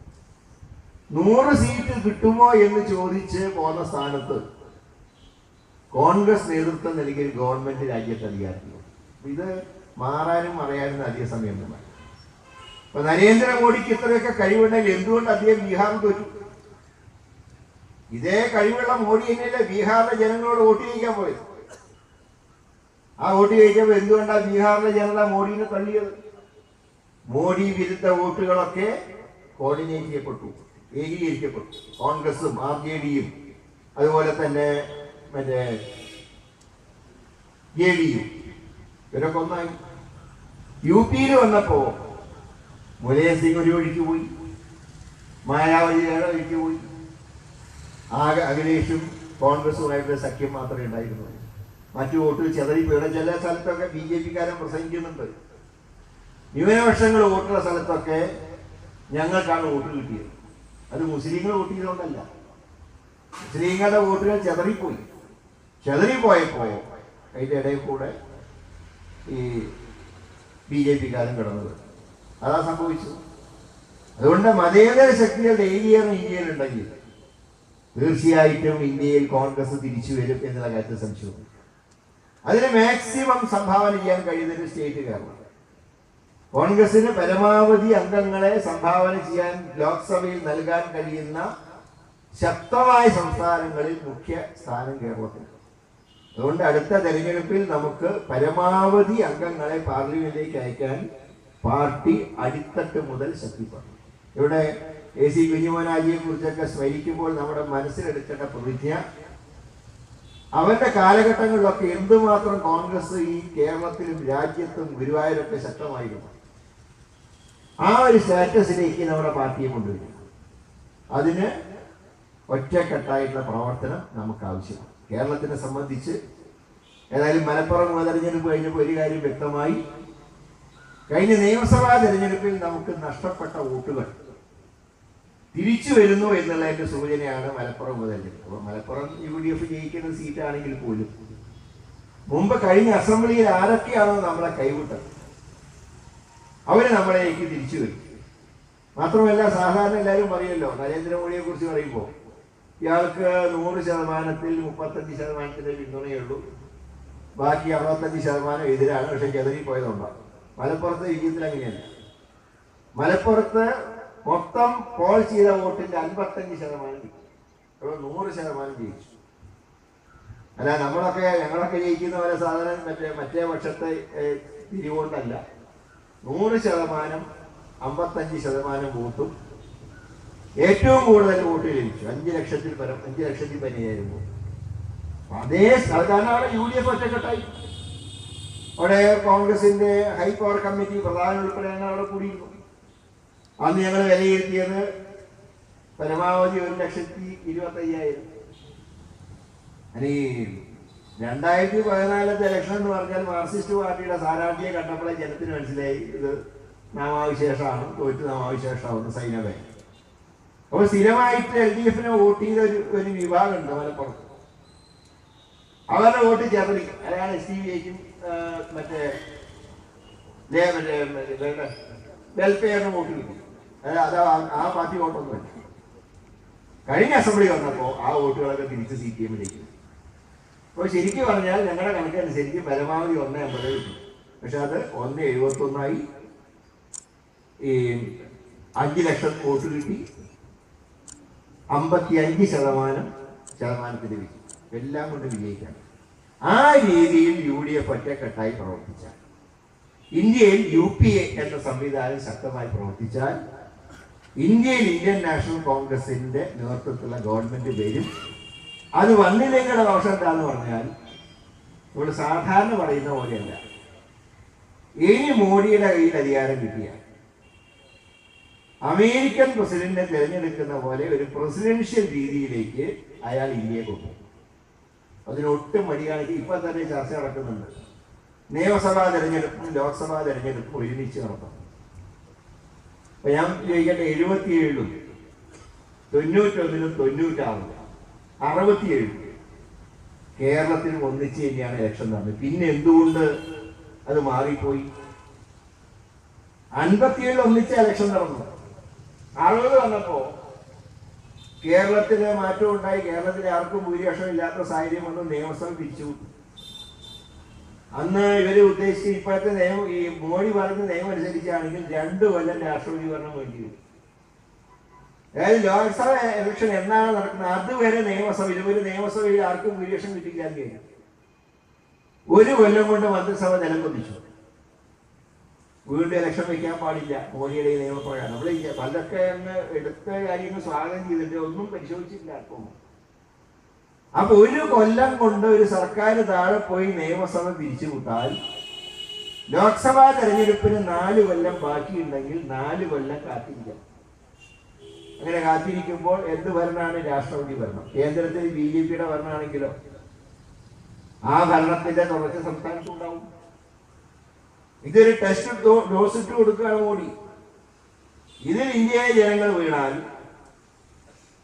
നൂറ് സീറ്റ് കിട്ടുമോ എന്ന് ചോദിച്ച് പോന്ന സ്ഥാനത്ത് കോൺഗ്രസ് നേതൃത്വം നൽകിയ ഗവൺമെന്റ് രാജ്യത്ത് അധികാരത്തിൽ ഇത് മാറാനും മറയാനും അധിക സമയം അപ്പൊ നരേന്ദ്രമോദിക്ക് ഇത്രയൊക്കെ കഴിവുണ്ടെങ്കിൽ എന്തുകൊണ്ട് അദ്ദേഹം ബീഹാറിൽ തോറ്റു? ഇതേ കഴിവുള്ള മോഡി തന്നെയല്ലേ ബീഹാറിലെ ജനങ്ങളോട് വോട്ട് ചെയ്യിക്കാൻ പോയത്? ആ വോട്ട് ചെയ്യിച്ചപ്പോൾ എന്തുകൊണ്ടാണ് ബീഹാറിലെ ജനത മോഡിനെ തള്ളിയത്? മോഡി വിരുദ്ധ വോട്ടുകളൊക്കെ കോർഡിനേറ്റ് ചെയ്യപ്പെട്ടു ഏകീകരിക്കപ്പെട്ടു. കോൺഗ്രസും ആർ ജെ ഡിയും അതുപോലെ തന്നെ മറ്റേ ജെ ഡിയും ഇവരൊക്കെ ഒന്നായി. യു പിയിൽ വന്നപ്പോ മുലയൻ സിംഗ് ഒരു വഴിക്ക് പോയി മായാവതി വേറെ വഴിക്ക് പോയി. ആകെ അഖിലേഷും കോൺഗ്രസുമായിട്ട് സഖ്യം മാത്രമേ ഉണ്ടായിരുന്നുള്ളൂ. മറ്റു വോട്ട് ചെതറിപ്പോയുടെ ചില സ്ഥലത്തൊക്കെ ബി ജെ പിക്കാരൻ പ്രസംഗിക്കുന്നുണ്ട്. ന്യൂനപക്ഷങ്ങൾ വോട്ടുള്ള സ്ഥലത്തൊക്കെ ഞങ്ങൾക്കാണ് വോട്ട് കിട്ടിയത്. അത് മുസ്ലിങ്ങൾ വോട്ട് ചെയ്തുകൊണ്ടല്ല മുസ്ലിങ്ങളുടെ വോട്ടുകൾ ചെതറിപ്പോയി. ചെതറിപ്പോയപ്പോ അതിന്റെ ഇടയിൽ കൂടെ ഈ ബി ജെ പിക്കാരൻ കിടന്നത്. അതാ സംഭവിച്ചു അതുകൊണ്ട് മതേതര ശക്തികളുടെ ഡെയിലിയാണ് ഇന്ത്യയിലുണ്ടെങ്കിൽ തീർച്ചയായിട്ടും ഇന്ത്യയിൽ കോൺഗ്രസ് തിരിച്ചു വരും എന്നുള്ള കാര്യത്തിൽ സംശയമുണ്ട് അതിന് മാക്സിമം സംഭാവന ചെയ്യാൻ കഴിയുന്ന ഒരു സ്റ്റേറ്റ് കേരളം. കോൺഗ്രസിന് പരമാവധി അംഗങ്ങളെ സംഭാവന ചെയ്യാൻ ലോക്സഭയിൽ നൽകാൻ കഴിയുന്ന ശക്തമായ സംസ്ഥാനങ്ങളിൽ മുഖ്യ സ്ഥാനം കേരളത്തിൽ അതുകൊണ്ട് അടുത്ത തെരഞ്ഞെടുപ്പിൽ നമുക്ക് പരമാവധി അംഗങ്ങളെ പാർലമെന്റിലേക്ക് അയക്കാൻ പാർട്ടി അടിത്തട്ട് മുതൽ ശക്തിപ്പെടും. ഇവിടെ എ സി കുഞ്ഞുമോനാജിയെ കുറിച്ചൊക്കെ സ്മരിക്കുമ്പോൾ നമ്മുടെ മനസ്സിലെടുക്കേണ്ട പ്രതിജ്ഞ അവന്റെ കാലഘട്ടങ്ങളിലൊക്കെ എന്തുമാത്രം കോൺഗ്രസ് ഈ കേരളത്തിലും രാജ്യത്തും ഗുരുവായൂരൊക്കെ ശക്തമായിരുന്നു. ആ ഒരു സ്റ്റാറ്റസിലേക്ക് നമ്മുടെ പാർട്ടിയെ കൊണ്ടുവരിക. അതിന് ഒറ്റക്കെട്ടായിട്ടുള്ള പ്രവർത്തനം നമുക്ക് ആവശ്യമാണ് കേരളത്തിനെ സംബന്ധിച്ച് ഏതായാലും മലപ്പുറം ഉപതെരഞ്ഞെടുപ്പ് കഴിഞ്ഞപ്പോൾ ഒരു കാര്യം വ്യക്തമായി. കഴിഞ്ഞ നിയമസഭാ തെരഞ്ഞെടുപ്പിൽ നമുക്ക് നഷ്ടപ്പെട്ട വോട്ടുകൾ തിരിച്ചു വരുന്നു എന്നുള്ളതിന്റെ സൂചനയാണ് മലപ്പുറം മുതൽ അപ്പോൾ മലപ്പുറം യു ഡി എഫ് ജയിക്കുന്ന സീറ്റാണെങ്കിൽ പോലും മുമ്പ് കഴിഞ്ഞ അസംബ്ലിയിൽ ആരൊക്കെയാണോ നമ്മളെ കൈവിട്ടത്? അവർ നമ്മളേക്ക് തിരിച്ചു വരും. മാത്രമല്ല സാധാരണ എല്ലാവരും പറയുമല്ലോ നരേന്ദ്രമോദിയെ കുറിച്ച് പറയുമ്പോൾ ഇയാൾക്ക് നൂറ് ശതമാനത്തിൽ മുപ്പത്തഞ്ച് ശതമാനത്തിന്റെ പിന്തുണയുള്ളൂ. ബാക്കി അറുപത്തഞ്ച് ശതമാനം എതിരാണ്. പക്ഷെ ചെതറിപ്പോയതുണ്ടാവും മലപ്പുറത്തെ വിജയത്തിൽ അങ്ങനെയല്ല. മലപ്പുറത്ത് മൊത്തം പോൾ ചെയ്ത വോട്ടിന്റെ അൻപത്തഞ്ച് ശതമാനം അപ്പോൾ നൂറ് ശതമാനം ജയിച്ചു. അല്ല നമ്മളൊക്കെ ഞങ്ങളൊക്കെ ജയിക്കുന്ന പോലെ സാധനം മറ്റേ മറ്റേ പക്ഷത്തെ തിരികൊണ്ടല്ല നൂറ് ശതമാനം അമ്പത്തഞ്ച് ശതമാനം വോട്ടും ഏറ്റവും കൂടുതൽ വോട്ട് ലഭിച്ചു. അഞ്ച് ലക്ഷത്തിൽ പരം അഞ്ച് ലക്ഷത്തിൽ അപ്പൊ അതേ സാധാരണ യു ഡി എഫ് ഒറ്റക്കെട്ടായി. അവിടെ കോൺഗ്രസിന്റെ ഹൈ കമ്മിറ്റി പ്രധാന ഉൾപ്പെടെ അവിടെ കൂടിയിരുന്നു. അന്ന് ഞങ്ങൾ വിലയിരുത്തിയത് പരമാവധി ഒരു ലക്ഷത്തി ഇരുപത്തി അയ്യായിരം രണ്ടായിരത്തി പതിനാലത്തെ ഇലക്ഷൻ എന്ന് പറഞ്ഞാൽ മാർക്സിസ്റ്റ് പാർട്ടിയുടെ സ്ഥാനാർത്ഥിയെ കണ്ടപ്പോഴേ ജനത്തിന് മനസ്സിലായി ഇത് നാമാവിശേഷമാണ് തോറ്റ് നാമാവിശേഷമാവുന്ന സൈനവേ അപ്പോൾ സ്ഥിരമായിട്ട് എൽ ഡി എഫിനെ വോട്ട് ചെയ്ത ഒരു ഒരു വിഭാഗമുണ്ട് മലപ്പുറത്ത് അവരുടെ വോട്ട് ചെറുതി അതായത് എസ് ടി വിക്കും മറ്റേ മറ്റേ വെൽഫെയറിന് വോട്ട് കിട്ടി. അത് ആ- പാർട്ടി വോട്ടൊന്നുമല്ല കഴിഞ്ഞ അസംബ്ലി വന്നപ്പോൾ ആ വോട്ടുകളൊക്കെ തിരിച്ച് സി പി എമ്മിലേക്ക് അപ്പോൾ ശരിക്കും പറഞ്ഞാൽ ഞങ്ങളുടെ കണക്കനുസരിച്ച് പരമാവധി ഒന്ന് അമ്പത് കിട്ടും. പക്ഷെ അത് ഒന്ന് എഴുപത്തൊന്നായി ഈ അഞ്ച് ലക്ഷം വോട്ട് കിട്ടി. അമ്പത്തി അഞ്ച് ശതമാനം ശതമാനത്തിന് വിജയം. എല്ലാം കൊണ്ട് വിജയിക്കാം ആ രീതിയിൽ യു ഡി എഫ് ഒറ്റക്കെട്ടായി പ്രവർത്തിച്ചാൽ ഇന്ത്യയിൽ യു പി എ എന്ന സംവിധാനം ശക്തമായി പ്രവർത്തിച്ചാൽ ഇന്ത്യയിൽ ഇന്ത്യൻ നാഷണൽ കോൺഗ്രസിന്റെ നേതൃത്വത്തിലുള്ള ഗവൺമെന്റ് വരും അത് വന്നില്ലെങ്കിലുള്ള ദോഷം എന്താന്ന് പറഞ്ഞാൽ നമ്മൾ സാധാരണ പറയുന്ന പോലെയല്ല. ഇനി മോഡിയുടെ കയ്യിൽ അധികാരം കിട്ടിയ. അമേരിക്കൻ പ്രസിഡന്റിനെ തിരഞ്ഞെടുക്കുന്ന പോലെ ഒരു പ്രസിഡൻഷ്യൽ രീതിയിലേക്ക് അയാൾ ഇന്ത്യയെ കൊണ്ടുപോകും. അതിനൊട്ടും മടിയാണെങ്കിൽ ഇപ്പം തന്നെ ചർച്ച നടക്കുന്നുണ്ട്. നിയമസഭാ തെരഞ്ഞെടുപ്പും ലോക്സഭാ തെരഞ്ഞെടുപ്പും ഒരുമിച്ച് നടത്തണം. അപ്പൊ ഞാൻ ചോദിക്കട്ടെ എഴുപത്തിയേഴും തൊണ്ണൂറ്റൊന്നിനും തൊണ്ണൂറ്റാറും അറുപത്തിയേഴും കേരളത്തിൽ ഒന്നിച്ച് തന്നെയാണ് ഇലക്ഷൻ നടന്നത്. പിന്നെ എന്തുകൊണ്ട് അത് മാറിപ്പോയി? അൻപത്തിയേഴിൽ ഒന്നിച്ച ഇലക്ഷൻ നടന്നു. അറുപത് വന്നപ്പോ കേരളത്തിലെ മാറ്റം ഉണ്ടായി. കേരളത്തിലെ ആർക്കും ഭൂരിപക്ഷം ഇല്ലാത്ത സാഹചര്യം വന്ന്. നിയമസഭ പിരിച്ചു അന്ന് ഇവർ ഉദ്ദേശിച്ച് ഇപ്പോഴത്തെ നിയമം ഈ മോഡി പറഞ്ഞ നിയമം അനുസരിച്ചാണെങ്കിൽ രണ്ടു കൊല്ലം രാഷ്ട്രപതി ഭരണം വേണ്ടി വരും. അതായത് ലോക്സഭ ഇലക്ഷൻ എന്നാണ് നടക്കുന്നത് അതുവരെ നിയമസഭ ഇതുവരെ നിയമസഭയിൽ ആർക്കും ഭൂരിപക്ഷം കിട്ടിക്കാൻ കഴിയും ഒരു കൊല്ലം കൊണ്ട് മന്ത്രിസഭ നിലം കൊതിച്ചു. വീണ്ടും ഇലക്ഷൻ വയ്ക്കാൻ പാടില്ല മോഡിയുടെ നിയമപ്പോഴാണ് നമ്മൾ പലതൊക്കെ അങ്ങ് എടുത്ത കാര്യങ്ങൾ സ്വാഗതം ചെയ്തിട്ട് ഒന്നും പരിശോധിച്ചിട്ടില്ല അപ്പം അപ്പൊ ഒരു കൊല്ലം കൊണ്ട് ഒരു സർക്കാർ താഴെ പോയി നിയമസഭ പിരിച്ചുവിട്ടാൽ ലോക്സഭാ തെരഞ്ഞെടുപ്പിന് നാല് കൊല്ലം ബാക്കിയുണ്ടെങ്കിൽ നാല് കൊല്ലം കാത്തിരിക്കണം അങ്ങനെ കാത്തിരിക്കുമ്പോൾ എന്ത് ഭരണമാണ്? രാഷ്ട്രപതി ഭരണം. കേന്ദ്രത്തിൽ ബി ജെ പിയുടെ ഭരണമാണെങ്കിലോ? ആ ഭരണത്തിന്റെ തുടർച്ച സംസ്ഥാനത്തുണ്ടാവും ഇതൊരു ടെസ്റ്റ് ഡോസ് ഇട്ട് കൊടുക്കുകയാണ് മോഡി. ഇതിൽ ഇന്ത്യയിലെ ജനങ്ങൾ വീണാൽ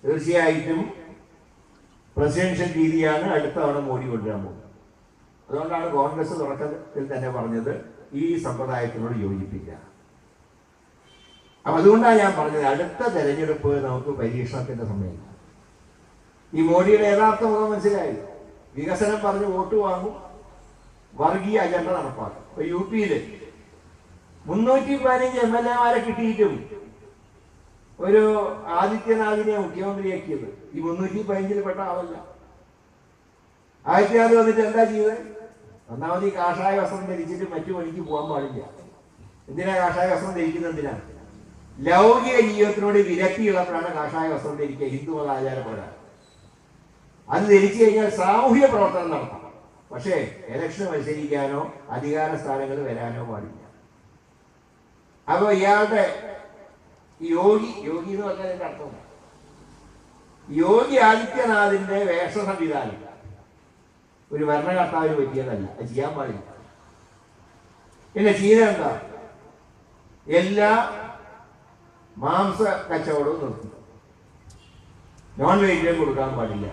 തീർച്ചയായിട്ടും പ്രസിഡൻഷ്യൽ രീതിയാണ് അടുത്ത തവണ മോഡി കൊണ്ടുവരാൻ പോകുന്നത്. അതുകൊണ്ടാണ് കോൺഗ്രസ് തുടക്കത്തിൽ തന്നെ പറഞ്ഞത് ഈ സമ്പ്രദായത്തിനോട് യോജിപ്പില്ല അപ്പൊ അതുകൊണ്ടാണ് ഞാൻ പറഞ്ഞത് അടുത്ത തെരഞ്ഞെടുപ്പ് നമുക്ക് പരീക്ഷണത്തിന്റെ സമയമില്ല. ഈ മോഡിയുടെ യഥാർത്ഥ മുഖം മനസ്സിലായി. വികസനം പറഞ്ഞ് വോട്ട് വാങ്ങും വർഗീയ അജണ്ട നടപ്പാക്കും. ഇപ്പൊ യു പിയിൽ മുന്നൂറ്റി പതിനഞ്ച് എം എൽ എമാരെ കിട്ടിയിട്ടും ഒരു ആദിത്യനാഥിനെ മുഖ്യമന്ത്രിയാക്കിയത് ഈ മുന്നൂറ്റി പതിനഞ്ചിൽ പെട്ട ആളല്ല. ആദിത്യനാഥ് വന്നിട്ട് എന്താ ചെയ്തത് ഒന്നാമത് ഈ കാഷായ വസ്ത്രം ധരിച്ചിട്ട് മറ്റു പണിക്ക് പോകാൻ പാടില്ല. എന്തിനാ കാഷായ വസ്ത്രം ധരിക്കുന്നത് എന്തിനാ? ലൗകിക ജീവിതത്തിനോട് വിരക്തിയുള്ളപ്പോഴാണ് കാഷായ വസ്ത്രം ധരിക്കുക. ഹിന്ദു മത ആചാരപ്രകാരം. അത് ധരിച്ചു കഴിഞ്ഞാൽ സാമൂഹിക പ്രവർത്തനം നടത്താം പക്ഷേ ഇലക്ഷൻ മത്സരിക്കാനോ അധികാര സ്ഥാനങ്ങൾ വരാനോ പാടില്ല. അപ്പോൾ ഇയാളുടെ യോഗി യോഗി എന്ന് പറഞ്ഞാൽ എന്റെ അർത്ഥം യോഗി ആദിത്യനാഥിന്റെ വേഷ സംവിധാനം ഒരു ഭരണകർത്താവിന് പറ്റിയതല്ല. അത് ചെയ്യാൻ പാടില്ല. പിന്നെ ചീര എന്താ? എല്ലാ മാംസ കച്ചവടവും നിർത്തി. നോൺ വെജിറ്റേറിയൻ കൊടുക്കാൻ പാടില്ല.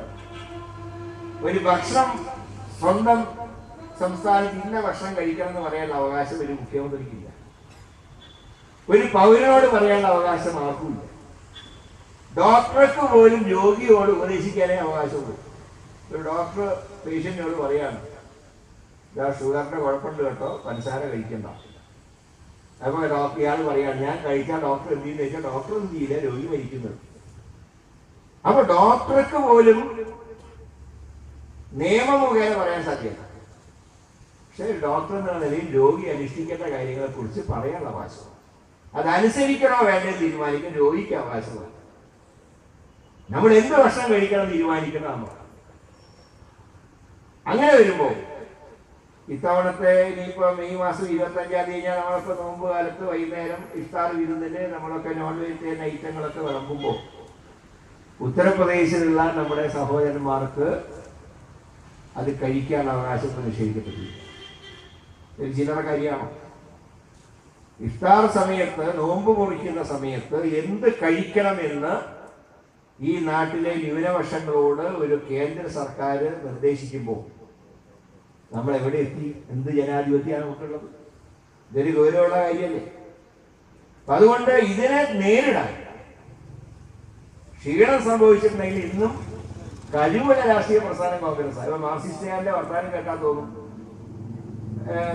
ഒരു ഭക്ഷണം സ്വന്തം സംസ്ഥാനത്ത് ഇന്ന ഭക്ഷണം കഴിക്കണം എന്ന് പറയാനുള്ള അവകാശം ഒരു മുഖ്യമന്ത്രിക്കില്ല. ഒരു പൗരനോട് പറയാനുള്ള അവകാശം ആർക്കുമില്ല ഡോക്ടർക്ക് പോലും രോഗിയോട് ഉപദേശിക്കാനേ അവകാശമുള്ളൂ. ഒരു ഡോക്ടർ പേഷ്യന്റിനോട് പറയാണ് ഇതാ ഷുഗറിന്റെ കുഴപ്പമുണ്ട് കേട്ടോ പഞ്ചസാര കഴിക്കണ്ട. അപ്പൊ ഡോക്ടർ ഇയാൾ പറയാണ് ഞാൻ കഴിച്ചാൽ ഡോക്ടർ എന്ത് ചെയ്യുന്ന വെച്ചാൽ ഡോക്ടർ എന്ത് ചെയ്യില്ല രോഗി മരിക്കുന്നത്. അപ്പൊ ഡോക്ടർക്ക് പോലും നിയമം മുഖേന പറയാൻ സാധ്യത പക്ഷേ ഡോക്ടർ എന്ന നിലയിൽ രോഗി അനുഷ്ഠിക്കേണ്ട കാര്യങ്ങളെ കുറിച്ച് പറയാനുള്ള അവകാശമാണ് അതനുസരിക്കണോ വേണ്ടത് തീരുമാനിക്കാൻ രോഗിക്ക് അവകാശമാണ് നമ്മൾ എന്ത് ഭക്ഷണം കഴിക്കണം തീരുമാനിക്കുന്ന അങ്ങനെ വരുമ്പോ ഇത്തവണത്തെ ഇനിയിപ്പോ മെയ് മാസം ഇരുപത്തി അഞ്ചാം തീയതി കഴിഞ്ഞാൽ നമ്മളിപ്പോ നോമ്പ് കാലത്ത് വൈകുന്നേരം ഇഫ്താർ വിരുന്നിന് നമ്മളൊക്കെ നോൺ വെജിറ്റേറിയൻ ഐറ്റങ്ങളൊക്കെ വിളമ്പുമ്പോൾ ഉത്തർപ്രദേശിലുള്ള നമ്മുടെ സഹോദരന്മാർക്ക് അത് കഴിക്കാൻ അവകാശം നിഷേധിക്കപ്പെട്ടില്ല ഒരു ചില്ലറ കാര്യമാണോ? ഇഫ്താർ സമയത്ത് നോമ്പ് മുറിക്കുന്ന സമയത്ത് എന്ത് കഴിക്കണമെന്ന് ഈ നാട്ടിലെ ന്യൂനപക്ഷങ്ങളോട് ഒരു കേന്ദ്ര സർക്കാർ നിർദ്ദേശിക്കുമ്പോൾ നമ്മൾ എവിടെ എത്തി? എന്ത് ജനാധിപത്യമാണ് നമുക്കുള്ളത്? ഇതൊരു ഗൗരവമുള്ള കാര്യമല്ലേ? അപ്പൊ അതുകൊണ്ട് ഇതിനെ നേരിടാൻ ക്ഷീണം സംഭവിച്ചിട്ടുണ്ടെങ്കിൽ ഇന്നും കഴിവുള്ള രാഷ്ട്രീയ പ്രസ്ഥാനം കോൺഗ്രസ്. അപ്പൊ മാർസിസ്റ്റുകാരുടെ വർത്താനം കേട്ടാൽ തോന്നും.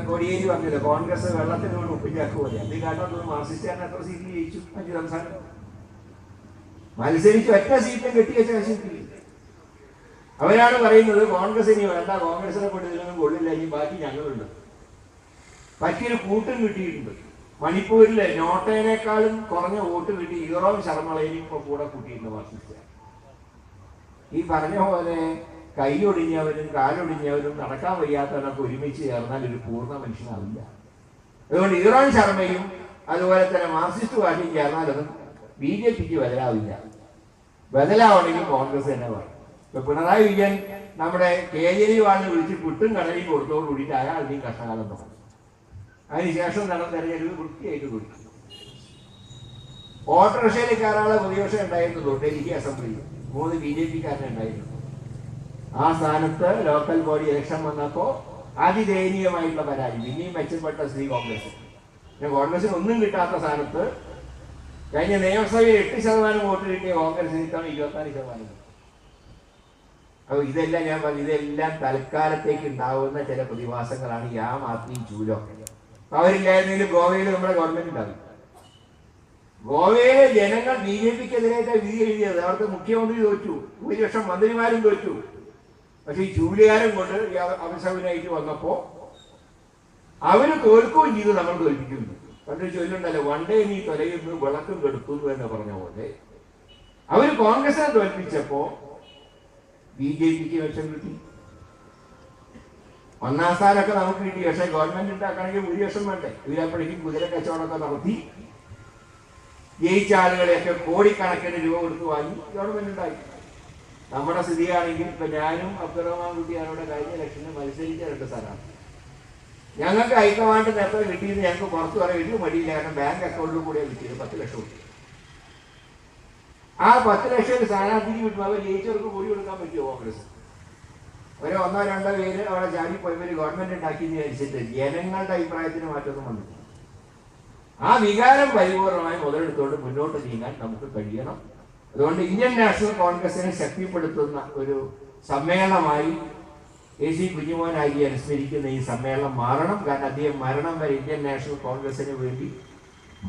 കോടിയേരി പറഞ്ഞില്ല കോൺഗ്രസ് വെള്ളത്തിനോട് ഒപ്പിച്ചാക്കുക അത് കേട്ടാൽ തോന്നും മാർസിസ്റ്റുകാരനെ എത്ര സീറ്റ് ജയിച്ചു? അഞ്ച് സംസ്ഥാനം. മത്സരിച്ച് ഒറ്റ സീറ്റും കെട്ടിവെച്ച നശിപ്പിക്കില്ല അവരാണ് പറയുന്നത് കോൺഗ്രസ് ഇനി വേണ്ട കോൺഗ്രസിനെ കൊണ്ട് ഇതിനൊന്നും കൊള്ളില്ല ഇനി ബാക്കി ഞങ്ങളുണ്ട്. പറ്റിയൊരു കൂട്ടും കിട്ടിയിട്ടുണ്ട്. മണിപ്പൂരിലെ നോട്ടേനേക്കാളും കുറഞ്ഞ വോട്ട് കിട്ടി ഈറോം ശർമ്മളേനും ഇപ്പൊ കൂടെ കൂട്ടിയിട്ടുണ്ട് വർഷിച്ച ഈ പറഞ്ഞ പോലെ കൈയൊടിഞ്ഞവരും കാലൊടിഞ്ഞവരും നടക്കാൻ വയ്യാത്തവരൊക്കെ ഒരുമിച്ച് ചേർന്നാൽ ഒരു പൂർണ മനുഷ്യനാവില്ല. അതുകൊണ്ട് ഈറോൺ ശർമ്മയും അതുപോലെ തന്നെ മാർക്സിസ്റ്റ് പാർട്ടിയും ചേർന്നാലൊന്നും ബി ജെ പിക്ക് ബദലാവില്ല. ബദലാവണമെങ്കിൽ കോൺഗ്രസ് തന്നെ പറയും ഇപ്പൊ പിണറായി വിജയൻ നമ്മുടെ കേജരിവാളിനെ വിളിച്ച് പുട്ടും കടലയും കൊടുത്തോട് കൂടിയിട്ട് അയാളുടെയും കഷ്ടകാലം തുടങ്ങി അതിനുശേഷം നടന്ന തെരഞ്ഞെടുപ്പ് വൃത്തിയായിട്ട് കൊടുക്കും. ഓട്ടോറിക്ഷയിൽ കയറാനുള്ള പ്രതിപക്ഷം ഉണ്ടായിരുന്നുള്ളൂ ഡൽഹി അസംബ്ലിയിൽ മൂന്ന് ബി ജെ പിക്കാരനെ ഉണ്ടായിരുന്നു. ആ സ്ഥാനത്ത് ലോക്കൽ ബോഡി ഇലക്ഷൻ വന്നപ്പോ അതിദയനീയമായിട്ടുള്ള പരാതി. പിന്നെയും മെച്ചപ്പെട്ട സ്ത്രീ കോൺഗ്രസ്. കോൺഗ്രസിന് ഒന്നും കിട്ടാത്ത സ്ഥാനത്ത് കഴിഞ്ഞ നിയമസഭയിൽ എട്ട് ശതമാനം വോട്ട് കിട്ടിയ കോൺഗ്രസ് ഇത്തവണ ഇരുപത്തിനാല് ശതമാനം. കിട്ടി. അപ്പൊ ഇതെല്ലാം ഞാൻ പറഞ്ഞു ഇതെല്ലാം തൽക്കാലത്തേക്ക് ഉണ്ടാവുന്ന ചില പ്രതിഭാസങ്ങളാണ് ഈ ആം ആദ്മി ചൂലോ അപ്പൊ അവരില്ലായിരുന്നെങ്കിൽ ഗോവയിൽ നമ്മുടെ ഗവൺമെന്റ് ഉണ്ടാവും ഗോവയിലെ ജനങ്ങൾ ബി ജെ പിക്കെതിരായിട്ട് വിധി എഴുതിയത്. അവിടുത്തെ മുഖ്യമന്ത്രി തോറ്റു. ഭൂരിപക്ഷം മന്ത്രിമാരും തോറ്റു. പക്ഷെ ഈ ചൂലുകാരൻ കൊണ്ട് അമിത്ഷാവിനായിട്ട് വന്നപ്പോൾ വന്നപ്പോ അവർ തോൽക്കുകയും ചെയ്തു നമ്മൾ തോൽപ്പിക്കുന്നു പണ്ടൊരു ചൊല്ലുണ്ടല്ലോ വണ്ടേ നീ തൊലയുന്നു വിളക്കും കെടുക്കുന്നു എന്ന് പറഞ്ഞ പോലെ. അവർ കോൺഗ്രസിനെ തോൽപ്പിച്ചപ്പോ ബി ജെ പിക്ക് വിഷം കിട്ടി. ഒന്നാം സ്ഥാനമൊക്കെ നമുക്ക് കിട്ടി. പക്ഷെ ഗവൺമെന്റ് ഉണ്ടാക്കണമെങ്കിൽ ഭൂരിപക്ഷം വേണ്ടേ? ഇവരപ്പോഴേക്കും കുതിര കച്ചവടമൊക്കെ നടത്തി. ജയിച്ച ആളുകളെയൊക്കെ കോടിക്കണക്കിന് രൂപ കൊടുത്ത് വാങ്ങി. ഗവൺമെന്റ് ഉണ്ടാക്കി. നമ്മുടെ സ്ഥിതിയാണെങ്കിൽ ഇപ്പൊ ഞാനും അബ്ദുറഹ്മാൻ കുട്ടിയാരോടെ കഴിഞ്ഞ ഇലക്ഷന് മത്സരിച്ച രണ്ട് സ്ഥലമാണ്. ഞങ്ങൾക്ക് ഹൈക്കമാൻഡ് എത്ര കിട്ടിയെന്ന് ഞങ്ങൾക്ക് പുറത്തു വരെ ഒരു മടിയില്ല. കാരണം ബാങ്ക് അക്കൗണ്ടിൽ കൂടെ കിട്ടിയത് പത്ത് ലക്ഷം കിട്ടി ആ പത്ത് ലക്ഷം സ്ഥാനാർത്ഥിക്ക് കിട്ടും. അവർ ജയിച്ചവർക്ക് കൂടി കൊടുക്കാൻ പറ്റുമോ കോൺഗ്രസ്? ഒരു ഒന്നോ രണ്ടോ പേര് അവിടെ ചാടി പോയവർ ഗവൺമെന്റ് ഉണ്ടാക്കിയെന്ന് വിചാരിച്ചിട്ട് ജനങ്ങളുടെ അഭിപ്രായത്തിന് മാറ്റമൊന്നും വന്നിട്ടില്ല ആ വികാരം പരിപൂർണമായി മുതലെടുത്തുകൊണ്ട് മുന്നോട്ട് നീങ്ങാൻ നമുക്ക് കഴിയണം. അതുകൊണ്ട് ഇന്ത്യൻ നാഷണൽ കോൺഗ്രസിനെ ശക്തിപ്പെടുത്തുന്ന ഒരു സമ്മേളനമായി എ സി കുഞ്ഞുമോനായി അനുസ്മരിക്കുന്ന ഈ സമ്മേളനം മാറണം. കാരണം അദ്ദേഹം മരണം വരെ ഇന്ത്യൻ നാഷണൽ കോൺഗ്രസിന് വേണ്ടി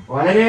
വളരെ